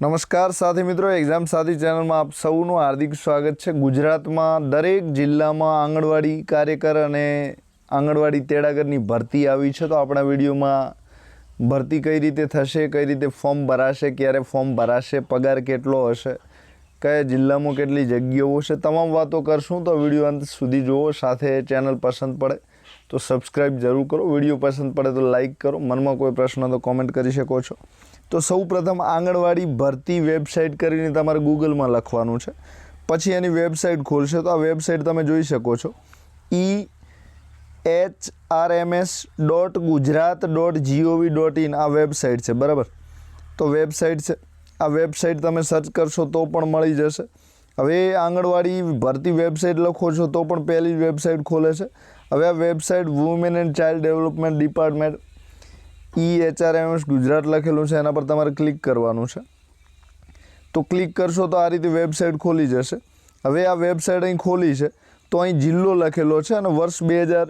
નમસ્કાર સાથી મિત્રો એક્ઝામ સાથી ચેનલમાં આપ સૌનું હાર્દિક સ્વાગત છે. ગુજરાતમાં દરેક જિલ્લામાં આંગણવાડી કાર્યકર અને આંગણવાડી તેડાગરની ભરતી આવી છે. તો આપણા વિડીયોમાં ભરતી કઈ રીતે થશે, કઈ રીતે ફોર્મ ભરાશે, ક્યારે ફોર્મ ભરાશે, પગાર કેટલો હશે, કયા જિલ્લામાં કેટલી જગ્યાઓ છે, તમામ વાતો કરશું. તો વીડિયો અંત સુધી જુઓ, સાથે ચેનલ પસંદ પડે તો સબસ્ક્રાઈબ જરૂર કરો. વીડિયો પસંદ પડે તો લાઇક કરો. મનમાં કોઈ પ્રશ્ન તો કોમેન્ટ કરી શકો છો. તો સૌ પ્રથમ આંગણવાડી ભરતી વેબસાઇટ કરીને તમારે ગૂગલમાં લખવાનું છે. પછી એની વેબસાઇટ ખોલશે તો આ વેબસાઇટ તમે જોઈ શકો છો. E H R M S dot Gujarat dot G O V dot in આ વેબસાઇટ છે, બરાબર? તો વેબસાઇટ છે. આ વેબસાઇટ તમે સર્ચ કરશો તો પણ મળી જશે. હવે આંગણવાડી ભરતી વેબસાઇટ લખો છો તો પણ પહેલી વેબસાઇટ ખોલે છે. હવે આ website women and child development department E HRMS Gujarat લખેલું છે, એના પર તમારે ક્લિક કરવાનું છે. તો ક્લિક કરશો તો આ રીતે વેબસાઇટ ખોલી જશે. હવે આ વેબસાઇટ અહીં ખોલી છે, તો અહીં જિલ્લો લખેલો છે અને વર્ષ બે હજાર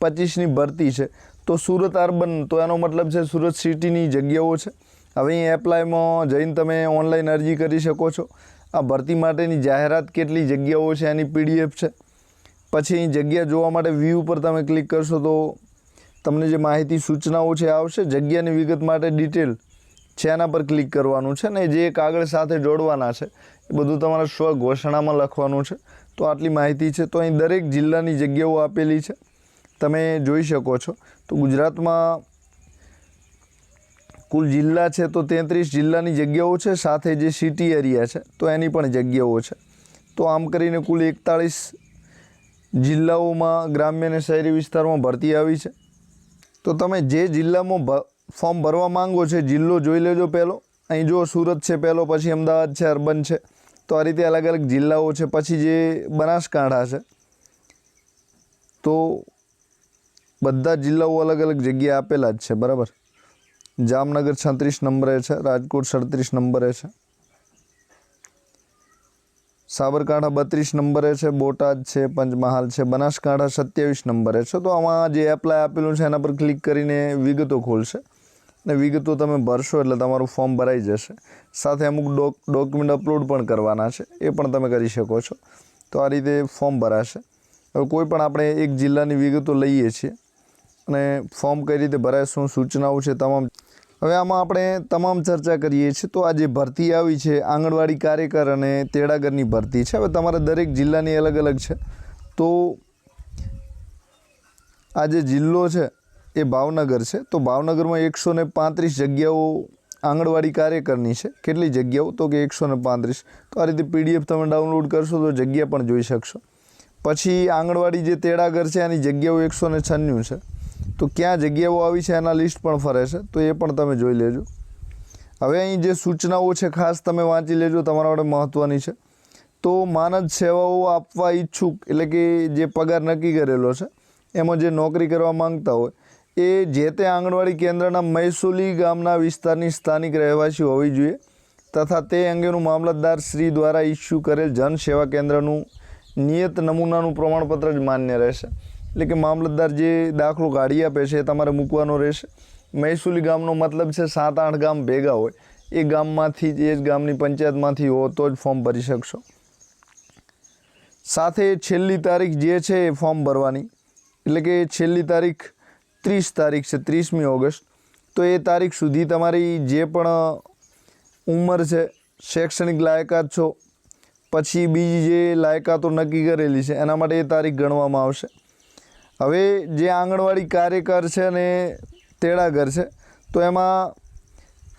પચીસની ભરતી છે. તો સુરત અર્બન, તો એનો મતલબ છે સુરત સિટીની જગ્યાઓ છે. હવે અહીં એપ્લાયમાં જઈને તમે ઓનલાઈન અરજી કરી શકો છો. આ ભરતી માટેની જાહેરાત કેટલી જગ્યાઓ છે, એની પીડીએફ છે. પછી અહીં જગ્યા જોવા માટે વ્યૂ પર તમે ક્લિક કરશો તો તમને જે માહિતી, સૂચનાઓ છે, આવશે, જગ્યાની વિગત માટે ડિટેલ છે એના પર ક્લિક કરવાનું છે ને જે કાગળ સાથે જોડવાના છે, એ બધું તમારે સ્વ ઘોષણામાં લખવાનું છે. તો આટલી માહિતી છે. તો અહીં દરેક જિલ્લાની જગ્યાઓ આપેલી છે. તમે જોઈ શકો છો. તો ગુજરાતમાં કુલ જિલ્લા છે તો તેત્રીસ જિલ્લાની જગ્યાઓ છે. સાથે જે સિટી એરિયા છે, તો એની પણ જગ્યાઓ છે. તો આમ કરીને કુલ એકતાળીસ જિલ્લાઓમાં ગ્રામ્ય અને શહેરી વિસ્તારમાં ભરતી આવી છે. તો તમે જે જિલ્લામાં ફોર્મ ભરવા માંગો છો જિલ્લો જોઈ લેજો પહેલો. અહીં જો સુરત છે પહેલો, પછી અમદાવાદ છે, અર્બન છે. તો આ રીતે અલગ અલગ જિલ્લાઓ છે, પછી જે બનાસકાંઠા છે. તો બધા જિલ્લાઓ અલગ અલગ જગ્યાએ આપેલા જ છે, બરાબર? જામનગર છત્રીસ નંબરે છે, રાજકોટ સડત્રીસ નંબરે છે. સાબરકાંઠા બત્રીસ નંબરે છે, બોટાદ છે, પંચમહાલ છે, બનાસકાંઠા સત્યાવીસ નંબરે છે. તો આમાં જે એપ્લાય આપેલું છે એના પર ક્લિક કરીને વિગતો ખોલશે. અને વિગતો તમે ભરશો એટલે તમારું ફોર્મ ભરાઈ જશે. સાથે અમુક ડોક ડોક્યુમેન્ટ અપલોડ પણ કરવાના છે. એ પણ તમે કરી શકો છો. તો આ રીતે ફોર્મ ભરાશે. હવે કોઈ પણ આપણે એક જિલ્લાની વિગતો લઈએ છીએ. અને ફોર્મ કઈ રીતે ભરાય, શું સૂચનાઓ છે, તમામ હવે આમાં આપણે તમામ ચર્ચા કરીએ છીએ. તો આ જે ભરતી આવી છે, આંગણવાડી કાર્યકર અને તેડાગરની ભરતી છે, હવે તમારા દરેક જિલ્લાની અલગ અલગ છે. તો આ જે જિલ્લો છે, એ ભાવનગર છે. તો ભાવનગરમાં એકસો ને પાંત્રીસ જગ્યાઓ આંગણવાડી કાર્યકરની છે. કેટલી જગ્યાઓ? તો કે એકસો ને પાંત્રીસ. તો આ રીતે પીડીએફ તમે ડાઉનલોડ કરશો તો જગ્યા પણ જોઈ શકશો. પછી આંગણવાડી જે તેડાગર છે, આની જગ્યાઓ એકસો ને છન્નું છે. તો ક્યાં જગ્યાઓ આવી છે એના લિસ્ટ પણ ફરે છે, તો એ પણ તમે જોઈ લેજો. હવે અહીં જે સૂચનાઓ છે ખાસ તમે વાંચી લેજો, તમારા માટે મહત્ત્વની છે. તો માનદ સેવાઓ આપવા ઈચ્છુક, એટલે કે જે પગાર નક્કી કરેલો છે, એમાં જે નોકરી કરવા માંગતા હોય, એ જે તે આંગણવાડી કેન્દ્રના મૈસુલી ગામના વિસ્તારની સ્થાનિક રહેવાસી હોવી જોઈએ, તથા તે અંગેનું મામલતદાર શ્રી દ્વારા ઇસ્યુ કરેલ જન સેવા કેન્દ્રનું નિયત નમૂનાનું પ્રમાણપત્ર જ માન્ય રહેશે. એટલે કે મામલતદાર જે દાખલો કાઢી આપે છે તમારે મૂકવાનો રહેશે. મહેસૂલી ગામનો મતલબ છે સાત આઠ ગામ ભેગા હોય. એ ગામમાંથી જ, એ જ ગામની પંચાયતમાંથી હો, તો જ ફોર્મ ભરી શકશો. સાથે છેલ્લી તારીખ જે છે, એ ફોર્મ ભરવાની. એટલે કે છેલ્લી તારીખ ત્રીસ તારીખ છે, ત્રીસમી ઓગસ્ટ. તો એ તારીખ સુધી તમારી જે પણ ઉંમર છે, શૈક્ષણિક લાયકાત છો, પછી બીજી જે લાયકાતો નક્કી કરેલી છે, એના માટે એ તારીખ ગણવામાં આવશે. હવે જે આંગણવાડી કાર્યકર છે અને તેડાગર છે, તો એમાં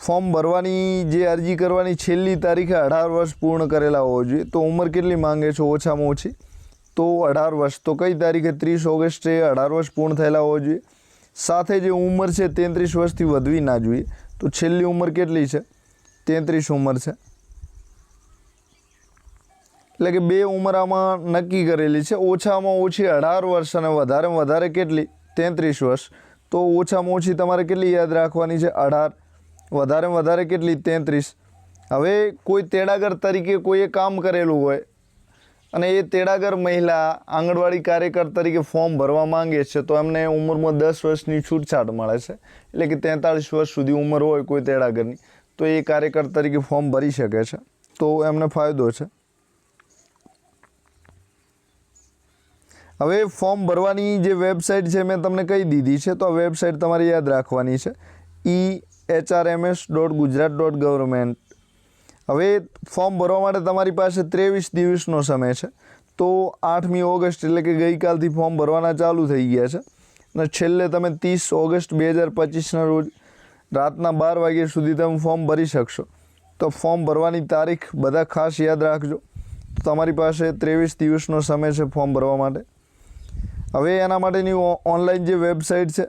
ફોર્મ ભરવાની જે અરજી કરવાની છેલ્લી તારીખે અઢાર વર્ષ પૂર્ણ કરેલા હોવો જોઈએ. તો ઉંમર કેટલી માંગે છે? ઓછામાં ઓછી? તો અઢાર વર્ષ. તો કઈ તારીખે? ત્રીસ ઓગસ્ટે અઢાર વર્ષ પૂર્ણ થયેલા હોવા જોઈએ. સાથે જે ઉંમર છે તેત્રીસ વર્ષથી વધવી ના જોઈએ. તો છેલ્લી ઉંમર કેટલી છે? તેત્રીસ ઉંમર છે. એટલે કે બે ઉંમરામાં નક્કી કરેલી છે. ઓછામાં ઓછી અઢાર વર્ષ અને વધારેમાં વધારે કેટલી? તેત્રીસ વર્ષ. તો ઓછામાં ઓછી તમારે કેટલી યાદ રાખવાની છે? અઢાર. વધારેમાં વધારે કેટલી? તેત્રીસ. હવે કોઈ તેડાગર તરીકે કોઈએ કામ કરેલું હોય અને એ તેડાગર મહિલા આંગણવાડી કાર્યકર તરીકે ફોર્મ ભરવા માંગે છે, તો એમને ઉંમરમાં દસ વર્ષની છૂટછાટ મળે છે. એટલે કે તેતાળીસ વર્ષ સુધી ઉંમર હોય કોઈ તેડાગરની, તો એ કાર્યકર તરીકે ફોર્મ ભરી શકે છે. તો એમને ફાયદો છે. હવે ફોર્મ ભરવાની જે વેબસાઇટ છે મેં તમને કહી દીધી છે, તો આ વેબસાઇટ તમારે યાદ રાખવાની છે E H R M S dot Gujarat dot government હવે ફોર્મ ભરવા માટે તમારી પાસે ત્રેવીસ દિવસનો સમય છે, તો આઠમી ઓગસ્ટ એટલે કે ગઈકાલથી ફોર્મ ભરવાના ચાલુ થઈ ગયા છે, અને છેલ્લે તમે ત્રીસ ઓગસ્ટ બે હજાર પચીસના રોજ રાતના બાર વાગ્યા સુધી તમે ફોર્મ ભરી શકશો. તો ફોર્મ ભરવાની તારીખ બધા ખાસ યાદ રાખજો. તમારી પાસે ત્રેવીસ દિવસનો સમય છે ફોર્મ ભરવા માટે. હવે એના માટેની ઓનલાઈન જે વેબસાઇટ છે,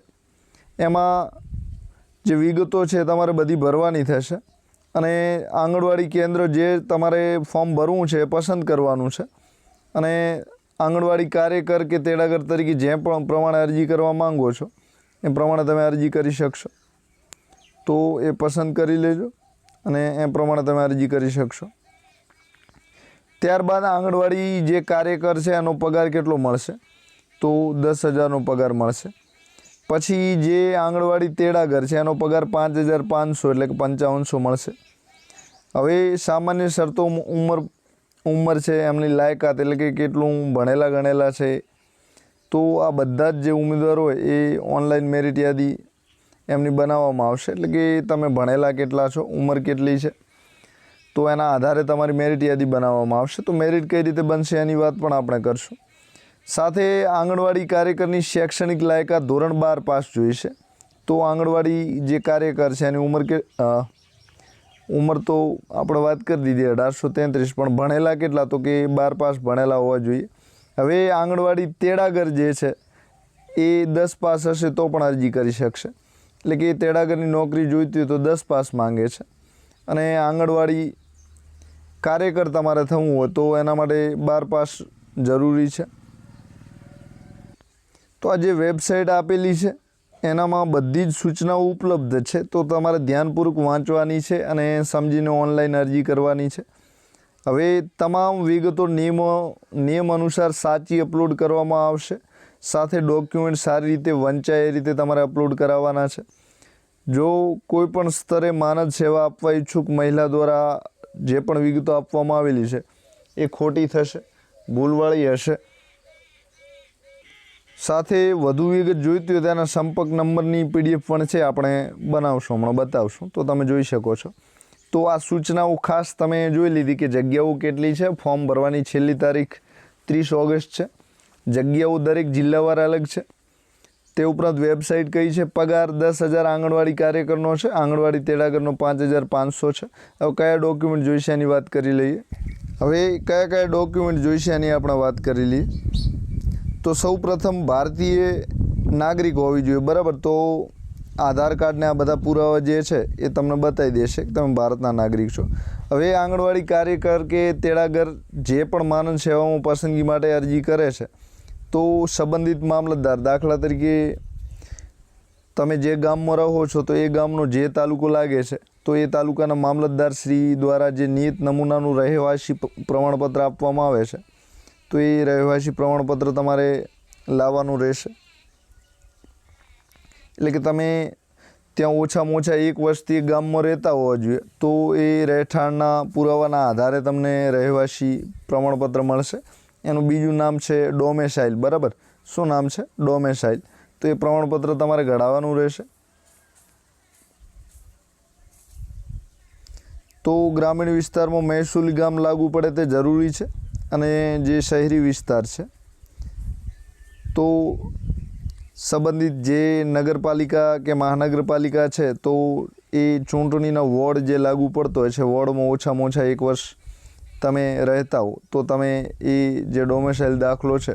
એમાં જે વિગતો છે તમારે બધી ભરવાની થશે. અને આંગણવાડી કેન્દ્ર જે તમારે ફોર્મ ભરવું છે એ પસંદ કરવાનું છે. અને આંગણવાડી કાર્યકર કે તેડાગર તરીકે જે પણ પ્રમાણે અરજી કરવા માંગો છો, એ પ્રમાણે તમે અરજી કરી શકશો. તો એ પસંદ કરી લેજો અને એ પ્રમાણે તમે અરજી કરી શકશો. ત્યારબાદ આંગણવાડી જે કાર્યકર છે એનો પગાર કેટલો મળશે? તો દસ હજારનો પગાર મળશે. પછી જે આંગણવાડી તેડાગર છે, એનો પગાર પાંચ હજાર પાંચસો એટલે કે પંચાવનસો મળશે. હવે સામાન્ય શરતો ઉંમર ઉંમર છે, એમની લાયકાત એટલે કે કેટલું ભણેલા ગણેલા છે, તો આ બધા જ જે ઉમેદવારો હોય એ ઓનલાઈન મેરિટ યાદી એમની બનાવવામાં આવશે. એટલે કે તમે ભણેલા કેટલા છો, ઉંમર કેટલી છે, તો એના આધારે તમારી મેરિટ યાદી બનાવવામાં આવશે. તો મેરિટ કઈ રીતે બનશે એની વાત પણ આપણે કરશું. સાથે આંગણવાડી કાર્યકરની શૈક્ષણિક લાયકાત ધોરણ બાર પાસ જોઈશે તો આંગણવાડી જે કાર્યકર છે, એની ઉંમર કે ઉંમર તો આપણે વાત કરી દીધી, અઢારસો તેત્રીસ, પણ ભણેલા કેટલા તો કે બાર પાસ ભણેલા હોવા જોઈએ. હવે આંગણવાડી તેડાગર જે છે, એ દસ પાસ હશે તો પણ અરજી કરી શકશે. એટલે કે તેડાગરની નોકરી જોઈતી હોય તો દસ પાસ માંગે છે. અને આંગણવાડી કાર્યકર તમારે થવું હોય તો એના માટે બાર પાસ જરૂરી છે. તો આ જે વેબસાઇટ આપેલી છે, એનામાં બધી જ સૂચનાઓ ઉપલબ્ધ છે. તો તમારે ધ્યાનપૂર્વક વાંચવાની છે અને સમજીને ઓનલાઈન અરજી કરવાની છે. હવે તમામ વિગતો નિયમો, નિયમ અનુસાર સાચી અપલોડ કરવામાં આવશે. સાથે ડોક્યુમેન્ટ સારી રીતે વંચાય એ રીતે તમારે અપલોડ કરાવવાના છે. જો કોઈ પણ સ્તરે માનદ સેવા આપવા ઈચ્છુક મહિલા દ્વારા જે પણ વિગતો આપવામાં આવેલી છે, એ ખોટી થશે, ભૂલવાળી હશે સાથે વધુ વિગત જોઈતી હોય તેના સંપર્ક નંબરની પીડીએફ પણ છે, આપણે બનાવશું, હમણાં બતાવશું. તો તમે જોઈ શકો છો. તો આ સૂચનાઓ ખાસ તમે જોઈ લીધી કે જગ્યાઓ કેટલી છે? ફોર્મ ભરવાની છેલ્લી તારીખ ત્રીસ ઓગસ્ટ છે. જગ્યાઓ દરેક જિલ્લાવાર અલગ છે. તે ઉપરાંત વેબસાઇટ કઈ છે? પગાર દસ હજાર આંગણવાડી કાર્યકરનો છે, આંગણવાડી તેડાગરનો પાંચ હજાર પાંચસો છે. હવે કયા ડોક્યુમેન્ટ જોઈશે એની વાત કરી લઈએ. હવે કયા કયા ડોક્યુમેન્ટ જોઈશે એની આપણે વાત કરી લઈએ. તો સૌ પ્રથમ ભારતીય નાગરિક હોવી જોઈએ, બરાબર? તો આધાર કાર્ડને આ બધા પુરાવા જે છે, એ તમને બતાવી દેશે કે તમે ભારતના નાગરિક છો. હવે આંગણવાડી કાર્યકર કે તેડાગર જે પણ માનવ સેવાઓમાં પસંદગી માટે અરજી કરે છે, તો સંબંધિત મામલતદાર દાખલા તરીકે તમે જે ગામમાં રહો છો, તો એ ગામનો જે તાલુકો લાગે છે, તો એ તાલુકાના મામલતદાર શ્રી દ્વારા જે નિયત નમૂનાનું રહેવાસી પ્રમાણપત્ર આપવામાં આવે છે તો એ રહેવાસી પ્રમાણપત્ર તમારે લાવવાનું રહેશે. એટલે કે તમે ત્યાં ઓછામાં ઓછા એક વર્ષથી ગામમાં રહેતા હોવા જોઈએ, તો એ રહેઠાણના પુરાવાના આધારે તમને રહેવાસી પ્રમાણપત્ર મળશે. એનું બીજું નામ છે ડોમેસાઇલ બરાબર? શું નામ છે? ડોમેસાઇલ તો એ પ્રમાણપત્ર તમારે ઘડાવવાનું રહેશે. તો ગ્રામીણ વિસ્તારમાં મહેસૂલી ગામ લાગુ પડે તે જરૂરી છે. અને જે શહેરી વિસ્તાર છે, તો સંબંધિત જે નગરપાલિકા કે મહાનગરપાલિકા છે, તો એ ચૂંટણીનો વોર્ડ જે લાગુ પડતો હોય છે, વોર્ડમાં ઓછામાં ઓછા એક વર્ષ તમે રહેતા હો, તો તમે એ જે ડોમેસાઇલ દાખલો છે,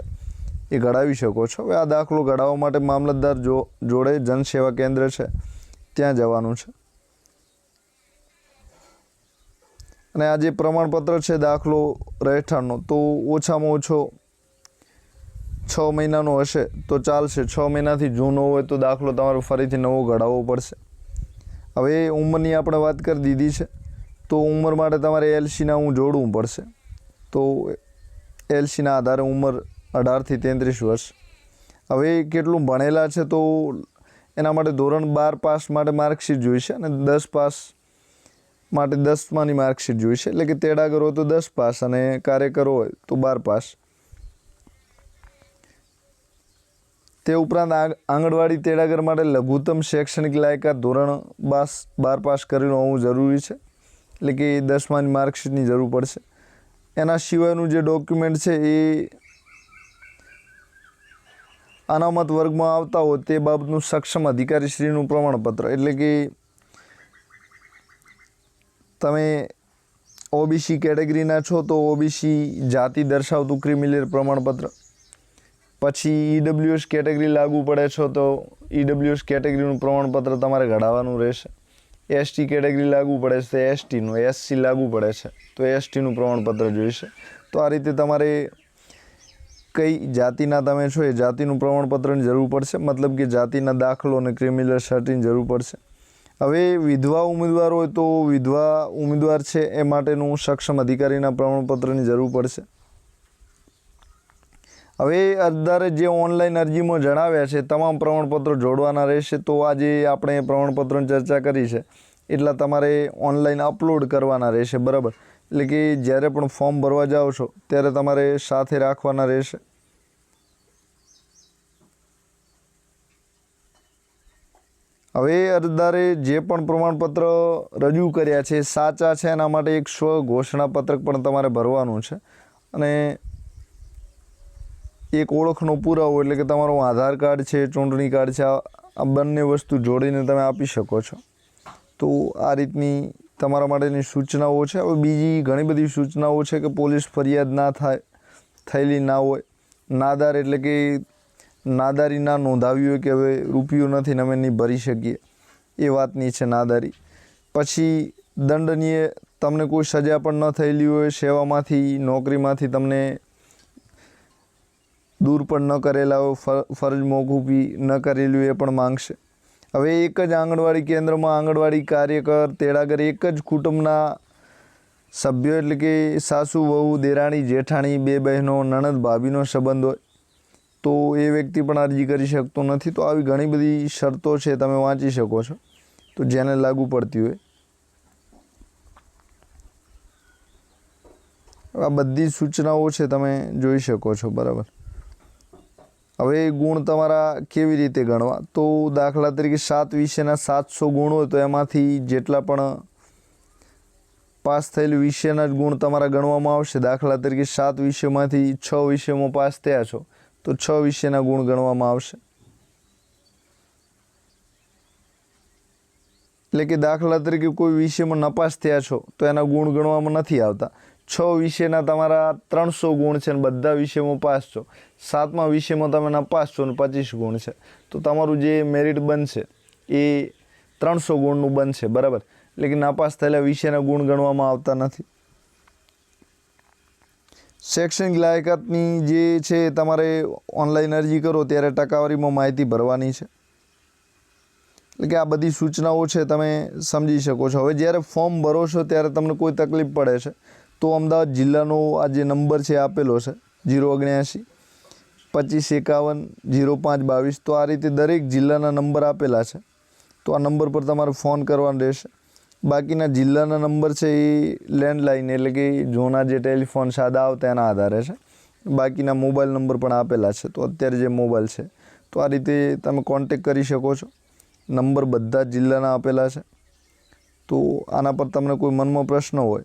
એ ઘડાવી શકો છો. હવે આ દાખલો ઘડાવવા માટે મામલતદાર જો, જોડે જનસેવા કેન્દ્ર છે, ત્યાં જવાનું છે. અને આ જે પ્રમાણપત્ર છે દાખલો રહેઠાણનો, તો ઓછામાં ઓછો છ મહિનાનો હશે, તો ચાલશે. છ મહિનાથી જૂનો હોય તો દાખલો તમારે ફરીથી નવો ઘડાવવો પડશે. હવે ઉંમરની આપણે વાત કરી દીધી છે, તો ઉંમર માટે તમારે એલસીના હું જોડવું પડશે. તો એલસીના આધારે ઉંમર અઢારથી તેત્રીસ વર્ષ. હવે કેટલું ભણેલા છે તો એના માટે ધોરણ બાર પાસ માટે માર્કશીટ જોઈશે અને દસ પાસ માટે દસમાની માર્કશીટ જોઈશે એટલે કે તેડાગર હોય તો દસ પાસ અને કાર્યકર હોય તો બાર પાસ. તે ઉપરાંત આંગણવાડી તેડાગર માટે લઘુત્તમ શૈક્ષણિક લાયકાત ધોરણ બાસ, બાર પાસ કરેલું હોવું જરૂરી છે. એટલે કે દસમાની માર્કશીટની જરૂર પડશે. એના સિવાયનું જે ડોક્યુમેન્ટ છે એ અનામત વર્ગમાં આવતા હોય તે બાબતનું સક્ષમ અધિકારીશ્રીનું પ્રમાણપત્ર. એટલે કે તમે ઓબીસી કેટેગરીના છો તો ઓબીસી જાતિ દર્શાવતું ક્રિમિનલ પ્રમાણપત્ર. પછી ઈડબ્લ્યુએસ કેટેગરી લાગુ પડે છો તો ઈડબ્લ્યુએસ કેટેગરીનું પ્રમાણપત્ર તમારે ઘડાવવાનું રહેશે. એસટી કેટેગરી લાગુ પડે છે તો એસટીનું એસસી લાગુ પડે છે, તો એસટીનું પ્રમાણપત્ર જોઈશે. તો આ રીતે તમારે કઈ જાતિના તમે છો એ જાતિનું પ્રમાણપત્રની જરૂર પડશે, મતલબ કે જાતિના દાખલો અને ક્રિમિનલ સર્ટિની જરૂર પડશે. હવે વિધવા ઉમેદવાર હોય તો વિધવા ઉમેદવાર છે એ માટેનું સક્ષમ અધિકારીના પ્રમાણપત્રની જરૂર પડશે. હવે અરજદારે જે ઓનલાઈન અરજીમાં જણાવ્યા છે, તમામ પ્રમાણપત્રો જોડવાના રહેશે, તો આજે આપણે પ્રમાણપત્રોની ચર્ચા કરી છે. એટલા તમારે ઓનલાઈન અપલોડ કરવાના રહેશે, બરાબર? એટલે કે જ્યારે પણ ફોર્મ ભરવા જાઓ છો, ત્યારે તમારે સાથે રાખવાના રહેશે. હવે અરજદારે જે પણ પ્રમાણપત્ર રજૂ કર્યા છે, સાચા છે એના માટે એક સ્વ ઘોષણાપત્રક પણ તમારે ભરવાનું છે. અને એક ઓળખનો પુરાવો એટલે કે તમારું આધાર કાર્ડ છે, ચૂંટણી કાર્ડ છે, આ બંને વસ્તુ જોડીને તમે આપી શકો છો. તો આ રીતની તમારા માટેની સૂચનાઓ છે. હવે બીજી ઘણી બધી સૂચનાઓ છે કે પોલીસ ફરિયાદ ના થાય, થયેલી ના હોય. નાદાર એટલે કે નાદારી ના નોંધાવી હોય કે હવે રૂપિયો નથી ને અમે નહીં ભરી શકીએ. એ વાતની છે નાદારી. પછી દંડનીય તમને કોઈ સજા પણ ન થયેલી હોય, સેવામાંથી, નોકરીમાંથી તમને દૂર પણ ન કરેલા હોય, ફર- ફરજ મોકૂફી ન કરેલી હોય એ પણ માંગશે. હવે એક જ આંગણવાડી કેન્દ્રમાં આંગણવાડી કાર્યકર, તેડાગર એક જ કુટુંબના સભ્યો એટલે કે સાસુ, વહુ, દેરાણી, જેઠાણી, બે બહેનો, નણદ, ભાભીનો સંબંધ હોય. તો એ વ્યક્તિ પણ અરજી કરી શકતો નથી. તો આવી ઘણી બધી શરતો છે તમે વાંચી શકો છો. તો જેને લાગુ પડતી હોય. આ બધી સૂચનાઓ છે તમે જોઈ શકો છો, બરાબર. હવે ગુણ તમારા કેવી રીતે ગણવા? તો દાખલા તરીકે સાત વિષયના સાતસો ગુણ હોય તો એમાંથી જેટલા પણ પાસ થયેલ વિષયના જ ગુણ તમારા ગણવામાં આવશે. દાખલા તરીકે સાત વિષયમાંથી છ વિષયમાં પાસ થયા છો. તો છ વિષયના ગુણ ગણવામાં આવશે. એટલે કે દાખલા તરીકે કોઈ વિષયમાં નપાસ થયા છો, તો એના ગુણ ગણવામાં નથી આવતા. છ વિષયના તમારા ત્રણસો ગુણ છે અને બધા વિષયમાં પાસ છો. સાતમા વિષયમાં તમે નપાસ છો અને પચીસ ગુણ છે. તો તમારું જે મેરિટ બનશે, એ ત્રણસો ગુણનું બનશે, બરાબર? એટલે કે નાપાસ થયેલા વિષયના ગુણ ગણવામાં આવતા નથી. શૈક્ષણિક લાયકાતની જે છે તમારે ઓનલાઈન અરજી કરો ત્યારે ટકાવારીમાં માહિતી ભરવાની છે. એટલે કે આ બધી સૂચનાઓ છે તમે સમજી શકો છો. હવે જ્યારે ફોર્મ ભરો છો ત્યારે તમને કોઈ તકલીફ પડે છે. તો અમદાવાદ જિલ્લાનો આ જે નંબર છે આપેલો છે, જીરો ઓગણ્યાસી પચીસ એકાવન, જીરો પાંચ બાવીસ. તો આ રીતે દરેક જિલ્લાના નંબર આપેલા છે. તો આ નંબર પર તમારે ફોન કરવાનો રહેશે. બાકીના જિલ્લાના નંબર છે એ લેન્ડલાઇન એટલે કે જૂના જે ટેલિફોન સાદા આવતા એના આધારે છે. બાકીના મોબાઈલ નંબર પણ આપેલા છે. તો અત્યારે જે મોબાઈલ છે, તો આ રીતે તમે કોન્ટેક કરી શકો છો. નંબર બધા જ જિલ્લાના આપેલા છે. તો આના પર તમને કોઈ મનમાં પ્રશ્ન હોય,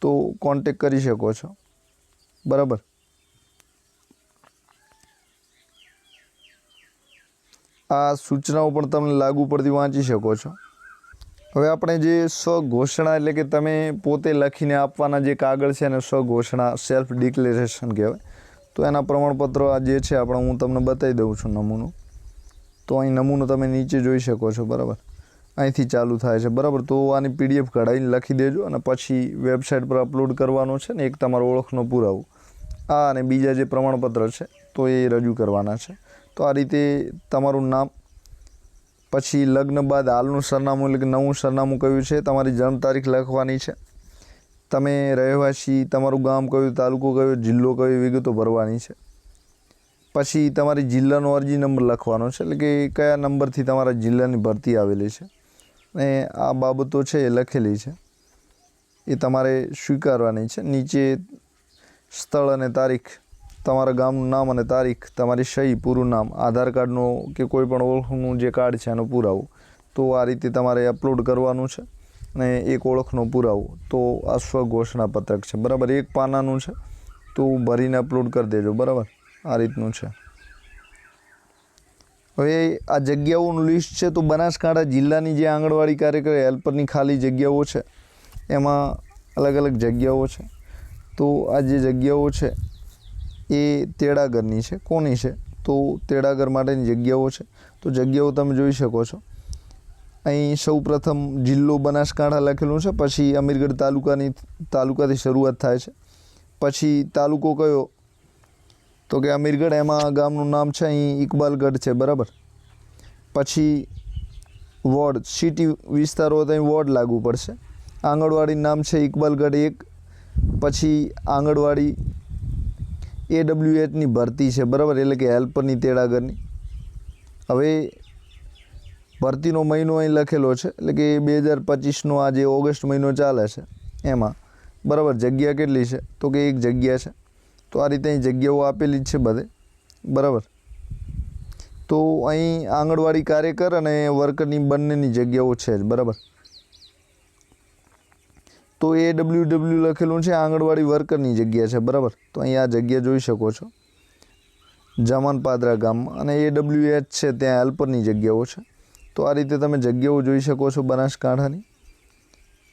તો કોન્ટેક કરી શકો છો. બરાબર? આ સૂચનાઓ પણ તમને લાગુ પડતી વાંચી શકો છો. હવે આપણે જે સ્વઘોષણા એટલે કે તમે પોતે લખીને આપવાના જે કાગળ છે એને સ્વઘોષણા સેલ્ફ ડિક્લેરેશન કહેવાય. તો એના પ્રમાણપત્રો આ જે છે આપણે, હું તમને બતાવી દઉં છું નમૂનો. તો અહીં નમૂનો તમે નીચે જોઈ શકો છો, બરાબર? અહીંથી ચાલુ થાય છે, બરાબર? તો આની પીડીએફ કઢાવીને લખી દેજો અને પછી વેબસાઇટ પર અપલોડ કરવાનો છે ને એક તમારો ઓળખનો પુરાવો. આ અને બીજા જે પ્રમાણપત્ર છે, તો એ રજૂ કરવાના છે. તો આ રીતે તમારું નામ પછી લગ્ન બાદ હાલનું સરનામું એટલે કે નવું સરનામું કયું છે, તમારી જન્મ તારીખ લખવાની છે. તમે રહેવાસી, તમારું ગામ કયું, તાલુકો કયો, જિલ્લો કયો વિગતો ભરવાની છે. પછી તમારી જિલ્લાનો અરજી નંબર લખવાનો છે, એટલે કે કયા નંબરથી તમારા જિલ્લાની ભરતી આવેલી છે. અને આ બાબતો છે એ લખેલી છે. એ તમારે સ્વીકારવાની છે. નીચે સ્થળ અને તારીખ તમારા ગામનું નામ અને તારીખ, તમારી સહી, પૂરું નામ, આધાર કાર્ડનો કે કોઈ પણ ઓળખનું જે કાર્ડ છે એનો પુરાવો. તો આ રીતે તમારે અપલોડ કરવાનું છે અને એક ઓળખનો પુરાવો. તો આ સ્વઘોષણા પત્રક છે. બરાબર, એક પાનાનું છે. તો ભરીને અપલોડ કરી દેજો. બરાબર, આ રીતનું છે. હવે આ જગ્યાઓનું લિસ્ટ છે તો બનાસકાંઠા જિલ્લાની જે આંગણવાડી કાર્યકર, હેલ્પરની ખાલી જગ્યાઓ છે, એમાં અલગ અલગ જગ્યાઓ છે. તો આ જે જગ્યાઓ છે એ તેડાગરની છે, કોની છે? તો તેડાગર માટેની જગ્યાઓ છે. તો જગ્યાઓ તમે જોઈ શકો છો. અહીં સૌ પ્રથમ જિલ્લો બનાસકાંઠા લખેલું છે, પછી અમીરગઢ તાલુકાની, તાલુકાથી શરૂઆત થાય છે. પછી તાલુકો કયો? તો કે અમીરગઢ, એમાં ગામનું નામ છે, અહીં ઇકબાલગઢ છે, બરાબર? પછી વોર્ડ સિટી વિસ્તારો તો અહીં વોર્ડ લાગુ પડશે. આંગણવાડી નામ છે, ઇકબાલગઢ એક. પછી આંગણવાડી એ એચની ભરતી છે, બરાબર? એટલે કે હેલ્પરની તેડાગરની. હવે ભરતીનો મહિનો અહીં લખેલો છે, એટલે કે બે હજાર પચીસનો આ જે ઓગસ્ટ મહિનો ચાલે છે, એમાં. બરાબર? જગ્યા કેટલી છે? તો કે એક જગ્યા છે. તો આ રીતે અહીં જગ્યાઓ આપેલી જ છે બધે. બરાબર? તો અહીં આંગણવાડી કાર્યકર અને વર્કરની બંનેની જગ્યાઓ છે જ, બરાબર? તો એ ડબલ્યુ ડબલ્યુ લખેલું છે, આંગણવાડી વર્કરની જગ્યા છે, બરાબર? તો અહીં આ જગ્યા જોઈ શકો છો. જામનપાદરા ગામ અને એ ડબલ્યુ એચ છે, ત્યાં હેલ્પરની જગ્યાઓ છે. તો આ રીતે તમે જગ્યાઓ જોઈ શકો છો બનાસકાંઠાની.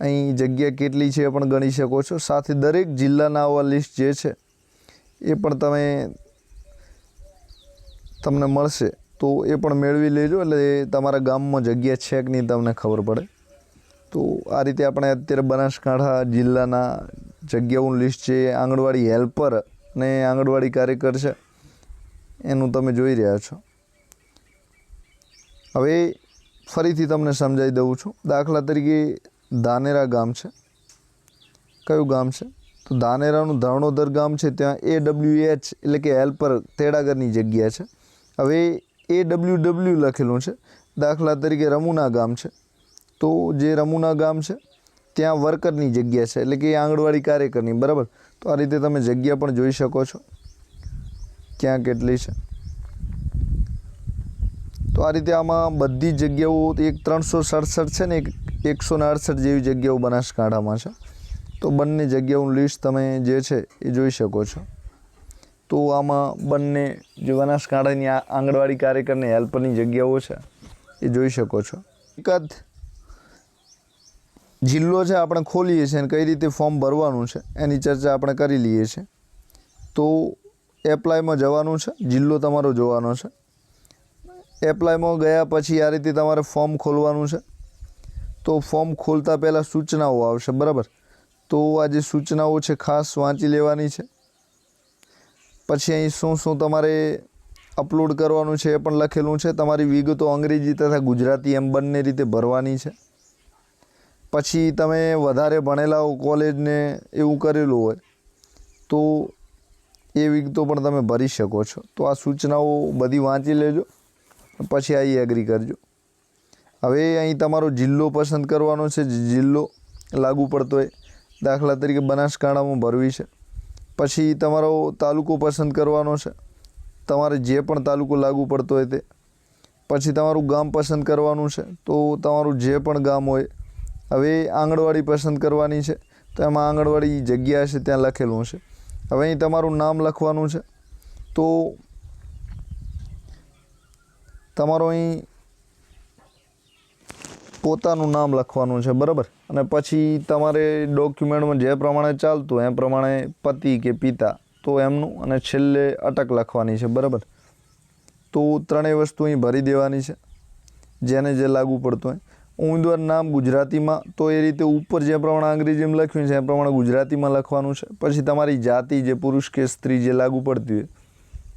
અહીં જગ્યા કેટલી છે એ પણ ગણી શકો છો. સાથે દરેક જિલ્લાના આવા લિસ્ટ જે છે, એ પણ તમે તમને મળશે. તો એ પણ મેળવી લેજો, એટલે તમારા ગામમાં જગ્યા છે કે નહીં, તમને ખબર પડે. તો આ રીતે આપણે અત્યારે બનાસકાંઠા જિલ્લાના જગ્યાઓનું લિસ્ટ છે. આંગણવાડી હેલ્પર ને આંગણવાડી કાર્યકર છે. એનું તમે જોઈ રહ્યા છો. હવે ફરીથી તમને સમજાવી દઉં છું. દાખલા તરીકે ધાનેરા ગામ છે. કયું ગામ છે? તો ધાનેરાનું ધરણોદર ગામ છે. ત્યાં એ ડબલ્યુ એચ એટલે કે હેલ્પર તેડાગરની જગ્યા છે. હવે એ ડબલ્યુ ડબલ્યુ લખેલું છે. દાખલા તરીકે રમુના ગામ છે. તો જે રમુના ગામ છે, ત્યાં વર્કરની જગ્યા છે, એટલે કે આંગણવાડી કાર્યકરની, બરાબર? તો આ રીતે તમે જગ્યા પણ જોઈ શકો છો, ક્યાં કેટલી છે. તો આ રીતે આમાં બધી જગ્યાઓ, એક ત્રણસો સડસઠ છે ને, એક એકસો ને અડસઠ જેવી જગ્યાઓ બનાસકાંઠામાં છે. તો બંને જગ્યાઓનું લિસ્ટ તમે જે છે એ જોઈ શકો છો. તો આમાં બંને જે બનાસકાંઠાની આંગણવાડી કાર્યકરની હેલ્પરની જગ્યાઓ છે, એ જોઈ શકો છો. એકાદ જિલ્લો છે, આપણે ખોલીએ છીએ અને કઈ રીતે ફોર્મ ભરવાનું છે, એની ચર્ચા આપણે કરી લઈએ છીએ. તો એપ્લાયમાં જવાનું છે, જિલ્લો તમારો જોવાનો છે. એપ્લાયમાં ગયા પછી આ રીતે તમારે ફોર્મ ખોલવાનું છે. તો ફોર્મ ખોલતા પહેલાં સૂચનાઓ આવશે, બરાબર? તો આ જે સૂચનાઓ છે, ખાસ વાંચી લેવાની છે. પછી અહીં શું શું તમારે અપલોડ કરવાનું છે એ પણ લખેલું છે. તમારી વિગતો અંગ્રેજી તથા ગુજરાતી એમ બંને રીતે ભરવાની છે. પછી તમે વધારે ભણેલા હો કોલેજને એવું કરેલું હોય, તો એ વિગતો પણ તમે ભરી શકો છો. તો આ સૂચનાઓ બધી વાંચી લેજો, પછી આ એગ્રી કરજો. હવે અહીં તમારો જિલ્લો પસંદ કરવાનો છે જિલ્લો લાગુ પડતો હોય, દાખલા તરીકે બનાસકાંઠામાં ભરવી છે. પછી તમારો તાલુકો પસંદ કરવાનો છે, તમારે જે પણ તાલુકો લાગુ પડતો હોય તે. પછી તમારું ગામ પસંદ કરવાનું છે, તો તમારું જે પણ ગામ હોય હવે આંગણવાડી પસંદ કરવાની છે. તો એમાં આંગણવાડી જગ્યા છે, ત્યાં લખેલું છે. હવે અહીં તમારું નામ લખવાનું છે. તો તમારું અહીં પોતાનું નામ લખવાનું છે, બરાબર? અને પછી તમારે ડોક્યુમેન્ટમાં જે પ્રમાણે ચાલતું એ પ્રમાણે પતિ કે પિતા, તો એમનું અને છેલ્લે અટક લખવાની છે, બરાબર? તો ત્રણેય વસ્તુ અહીં ભરી દેવાની છે, જેને જે લાગુ પડતું હોય. ઉમેદવાર નામ ગુજરાતીમાં, તો એ રીતે ઉપર જે પ્રમાણે અંગ્રેજીમાં લખ્યું છે, એ પ્રમાણે ગુજરાતીમાં લખવાનું છે. પછી તમારી જાતિ જે પુરુષ કે સ્ત્રી જે લાગુ પડતી હોય,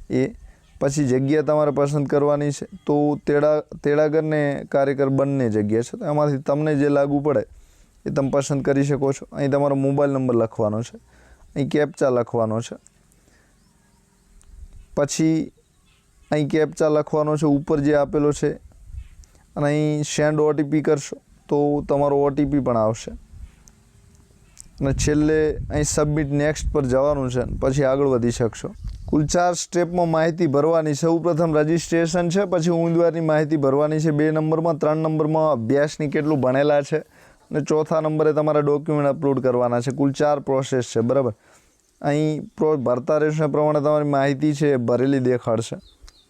એ પછી જગ્યા તમારે પસંદ કરવાની છે. તો તેડા, તેડાગર ને કાર્યકર બંને જગ્યા છે. તો એમાંથી તમને જે લાગુ પડે, એ તમે પસંદ કરી શકો છો. અહીં તમારો મોબાઈલ નંબર લખવાનો છે. અહીં કેપ્ચા લખવાનો છે. પછી અહીં કેપ્ચા લખવાનો છે. ઉપર જે આપેલો છે અને અહીં સેન્ડ ઓટીપી કરશો તો તમારો ઓટીપી પણ આવશે. અને છેલ્લે અહીં સબમિટ નેક્સ્ટ પર જવાનું છે પછી આગળ વધી શકશો. કુલ ચાર સ્ટેપમાં માહિતી ભરવાની સૌ પ્રથમ રજિસ્ટ્રેશન છે, પછી ઉમેદવારની માહિતી ભરવાની છે. બે નંબરમાં, ત્રણ નંબરમાં અભ્યાસની કેટલું ભણેલા છે અને ચોથા નંબરે તમારા ડોક્યુમેન્ટ અપલોડ કરવાના છે. કુલ ચાર પ્રોસેસ છે, બરાબર? અહીં પ્રો ભરતા રહેશે પ્રમાણે તમારી માહિતી છે ભરેલી દેખાડશે.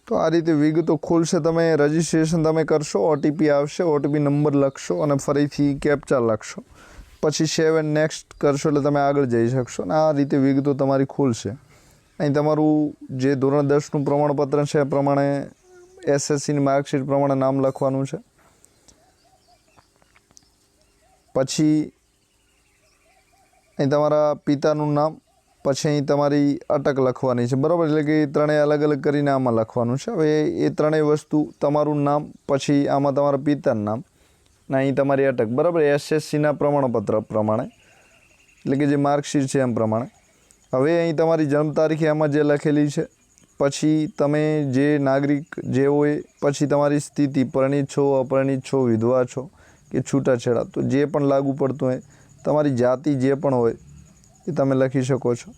તો આ રીતે વિગતો ખોલશે તમે રજિસ્ટ્રેશન તમે કરશો ઓટીપી આવશે ઓટીપી નંબર લખશો અને ફરીથી કેપ્ચા લખશો. પછી સેવ એન્ડ નેક્સ્ટ કરશો એટલે તમે આગળ જઈ શકશો અને આ રીતે વિગતો તમારી ખુલશે. અહીં તમારું જે ધોરણ દસનું પ્રમાણપત્ર છે એ પ્રમાણે એસએસસીની માર્કશીટ પ્રમાણે નામ લખવાનું છે. પછી અહીં તમારા પિતાનું નામ પછી અહીં તમારી અટક લખવાની છે. બરાબર, એટલે કે ત્રણેય અલગ અલગ કરીને આમાં લખવાનું છે. હવે એ ત્રણેય વસ્તુ તમારું નામ, પછી આમાં તમારા પિતાનું નામ, ને અહીં તમારી અટક. બરાબર એસએસસીના પ્રમાણપત્ર પ્રમાણે, એટલે કે જે માર્કશીટ છે એમ પ્રમાણે. હવે અહીં તમારી જન્મ તારીખ એમાં જે લખેલી છે, પછી તમે જે નાગરિક જે હોય, પછી તમારી સ્થિતિ, પરણિત છો, અપરિણિત છો, વિધવા છો, કે છૂટાછેડા, તો જે પણ લાગુ પડતું હોય, તમારી જાતિ જે પણ હોય એ તમે લખી શકો છો.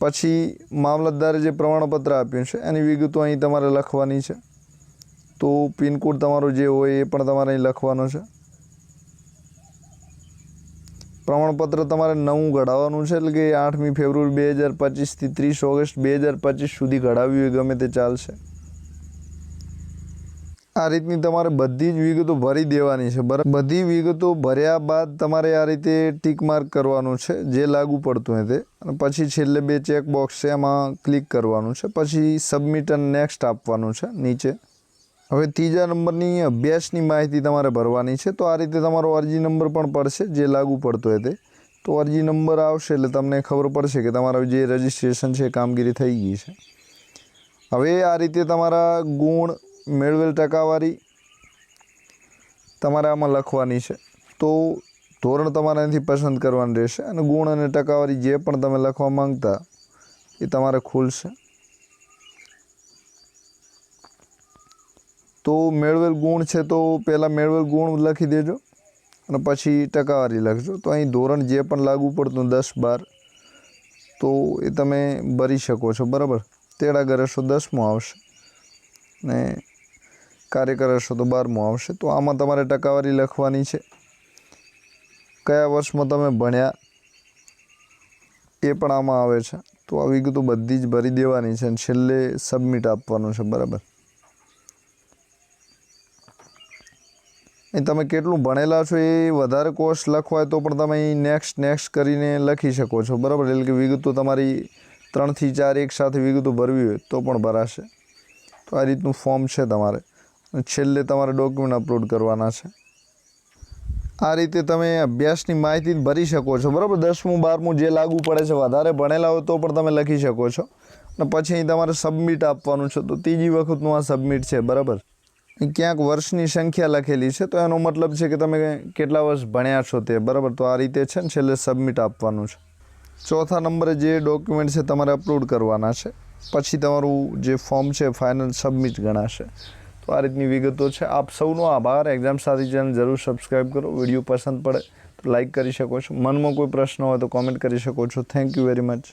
પછી મામલતદારે જે પ્રમાણપત્ર આપ્યું છે, એની વિગતો અહીં તમારે લખવાની છે. તો પિનકોડ તમારો જે હોય એ પણ તમારે અહીં લખવાનો છે. પ્રમાણપત્ર તમારે નવું ઘડાવવાનું છે, એટલે કે આઠમી ફેબ્રુઆરી બે હજાર પચીસથી ત્રીસ ઓગસ્ટ બે હજાર પચીસ સુધી ઘડાવ્યું એ ગમે તે ચાલશે. આ રીતની તમારે બધી જ વિગતો ભરી દેવાની છે. બરાબર? બધી વિગતો ભર્યા બાદ તમારે આ રીતે ટીક માર્ક કરવાનું છે, જે લાગુ પડતું હોય તે. અને પછી છેલ્લે બે ચેક બોક્સ છે, એમાં ક્લિક કરવાનું છે. પછી સબમિટ અને નેક્સ્ટ આપવાનું છે, નીચે. હવે ત્રીજા નંબરની અભ્યાસની માહિતી તમારે ભરવાની છે. તો આ રીતે તમારો અરજી નંબર પણ પડશે, જે લાગુ પડતો હોય તે. તો અરજી નંબર આવશે એટલે તમને ખબર પડશે કે તમારું જે રજિસ્ટ્રેશન છે કામગીરી થઈ ગઈ છે. હવે આ રીતે તમારા ગુણ મેળવેલ ટકાવારી તમારે આમાં લખવાની છે. તો ધોરણ તમારે અહીંથી પસંદ કરવાનું રહેશે અને ગુણ અને ટકાવારી જે પણ તમે લખવા માંગતા એ તમારે ખુલશે. તો મેળવેલ ગુણ છે તો પહેલાં મેળવેલ ગુણ લખી દેજો અને પછી ટકાવારી લખજો. તો અહીં ધોરણ જે પણ લાગુ પડતું દસ બાર તો એ તમે ભરી શકો છો. બરાબર? તેડાગર હશો દસમું આવશે. ને કાર્યકર કરશો તો બારમું આવશે. તો આમાં તમારે ટકાવારી લખવાની છે. કયા વર્ષમાં તમે ભણ્યા? એ પણ આમાં આવે છે. તો આ વિગતો બધી જ ભરી દેવાની છે અને છેલ્લે સબમિટ આપવાનું છે, બરાબર? તમે કેટલું ભણેલા છો એ વધારે કોર્સ લખવાય તો પણ તમે નેક્સ્ટ નેક્સ્ટ કરીને લખી શકો છો, બરાબર? એટલે કે વિગતો તમારી ત્રણથી ચાર એક સાથે વિગતો ભરવી હોય તો પણ ભરાશે. તો આ રીતનું ફોર્મ છે તમારે. છેલ્લે તમારે ડોક્યુમેન્ટ અપલોડ કરવાના છે. આ રીતે તમે અભ્યાસની માહિતી ભરી શકો છો. બરાબર? દસમું, બારમું જે લાગુ પડે છે, વધારે ભણેલા હોય તો પણ તમે લખી શકો છો. અને પછી અહીં તમારે સબમિટ આપવાનું છે. તો ત્રીજી વખતનું આ સબમિટ છે. બરાબર? ક્યાંક વર્ષની સંખ્યા લખેલી છે. તો એનો મતલબ છે કે તમે કેટલા વર્ષ ભણ્યા છો તે. બરાબર? તો આ રીતે છે ને છેલ્લે સબમિટ આપવાનું છે. ચોથા નંબરે જે ડોક્યુમેન્ટ છે, તમારે અપલોડ કરવાના છે. પછી તમારું જે ફોર્મ છે ફાઇનલ સબમિટ ગણાશે. તો આ રીતની વિગતો છે. આપ સૌનો આભાર. એક્ઝામ સાથી ચેનલ જરૂર સબસ્ક્રાઈબ કરો. વીડિયો પસંદ પડે તો લાઈક કરી શકો છો. મનમાં કોઈ પ્રશ્ન હોય તો કોમેન્ટ કરી શકો છો. Thank you very much